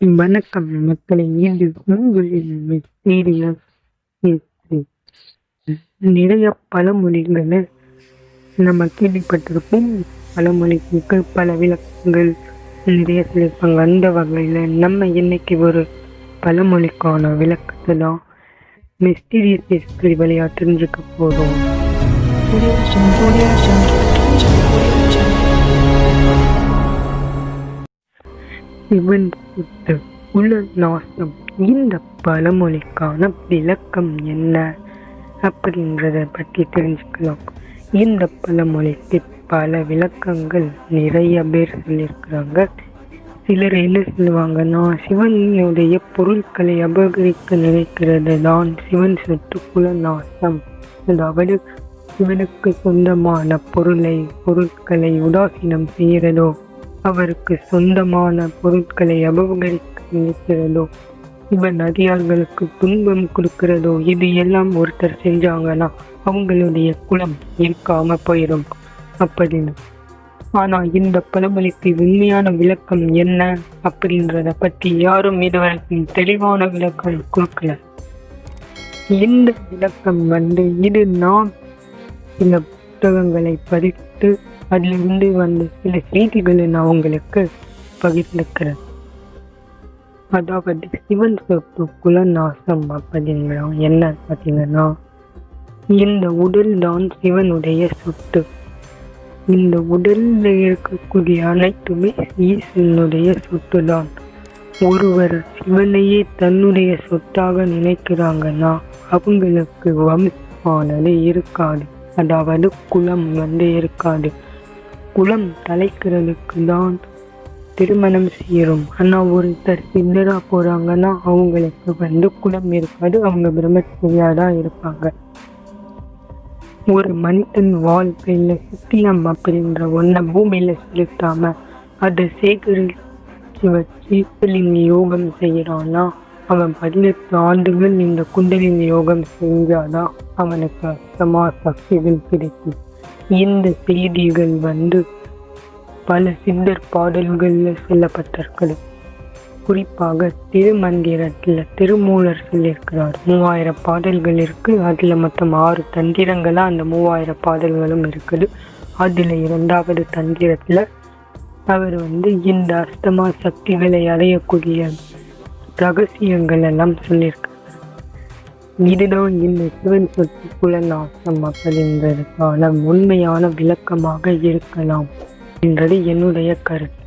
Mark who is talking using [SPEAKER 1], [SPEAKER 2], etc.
[SPEAKER 1] வணக்கம் மக்களை இது உங்களின் மிஸ்டீரியஸ் நிறைய பழமொழிகளை நம்ம கேள்விப்பட்டிருப்போம். பழமொழிக்கு பல விளக்கங்கள் நிறைய சொல்லியிருப்பாங்க அந்த வகையில் நம்ம இன்னைக்கு ஒரு பழமொழிக்கான விளக்கத்தை தான் மிஸ்டீரியஸ் ஹிஸ்டரி வழியாக தெரிஞ்சுக்க போகிறோம் சிவன் சுட்டு உல நாசம் இந்த பழமொழிக்கான விளக்கம் என்ன அப்படின்றத பற்றி தெரிஞ்சுக்கலாம். இந்த பழமொழிக்கு பல விளக்கங்கள் நிறைய பேர் சொல்லியிருக்கிறாங்க. சிலர் என்ன சொல்லுவாங்கன்னா சிவனுடைய பொருட்களை அபகரிக்க நினைக்கிறது தான் சிவன் சுட்டு குல நாசம் அதாவது சிவனுக்கு சொந்தமான பொருளை பொருட்களை உதாசீனம் செய்கிறதோ அவருக்கு சொந்தமான பொருட்களை அபகரிக்க நினைக்கிறதோ இவன் அதிகாரிகளுக்கு துன்பம் கொடுக்கிறதோ இது எல்லாம் ஒருத்தர் செஞ்சாங்கன்னா அவங்களுடைய குலம் இருக்காம போயிடும். அப்படின்னு ஆனா இந்த பழமொழிக்கு உண்மையான விளக்கம் என்ன அப்படின்றத பத்தி யாரும் இதுவரைக்கும் தெளிவான விளக்கம் கொடுக்கல. இந்த விளக்கம் வந்து இது நான்? சில புத்தகங்களை படித்து அதிலிருந்து வந்த சில செய்திகளை நான் உங்களுக்கு பகிர்ந்துக்கிறேன். அதாவது சிவன் சொத்து குலநாசம் அப்படின்னா என்ன பார்த்தீங்கன்னா இந்த உடல் தான் சிவனுடைய சொத்து. இந்த உடலில் இருக்கக்கூடிய அனைத்துமே ஈசனுடைய சொத்து தான் ஒருவர் சிவனையே தன்னுடைய சொத்தாக நினைக்கிறாங்கன்னா அவங்களுக்கு வம்சமானது இருக்காது. அதாவது குலம் வந்து இருக்காது. குலம் தலைக்கிறதுக்கு தான் திருமணம் செய்யறோம் ஆனால் ஒருத்தர் சித்தரா போறாங்கன்னா அவங்களுக்கு வந்து குலம் இருக்காது. அவங்க பிரம்மச்சரியாக தான் இருப்பாங்க. ஒரு மனிதன் வாழ்க்கையில் சுத்தியம் அப்படின்ற ஒன்றை பூமியில செலுத்தாம அதை சேகரிச்சு வச்சு குண்டலினி யோகம் செய்கிறான்னா அவன் பதினெட்டு ஆண்டுகள் இந்த குண்டலின் யோகம் செஞ்சாதான் அவனுக்கு சமா சக்திகள் கிடைக்கும். இந்த செய்திகள் வந்து பல சித்தர் பாடல்களில் செல்லப்பட்டிருக்குது. குறிப்பாக திருமந்திரத்தில் திருமூலர் சொல்லியிருக்கிறார். மூவாயிரம் பாடல்கள் இருக்குது அதில் மொத்தம் ஆறு தந்திரங்களாக அந்த மூவாயிரம் பாடல்களும் இருக்குது. அதில் இரண்டாவது தந்திரத்தில் அவர் வந்து இந்த அஸ்தமா சக்திகளை அடையக்கூடிய ரகசியங்கள் எல்லாம் சொல்லியிருக்கார் இதுதான் இந்த சிவன் சொத்து குலநாசம் அப்படின்றதுக்கான உண்மையான விளக்கமாக இருக்கலாம். என்றது என்னுடைய கருத்து.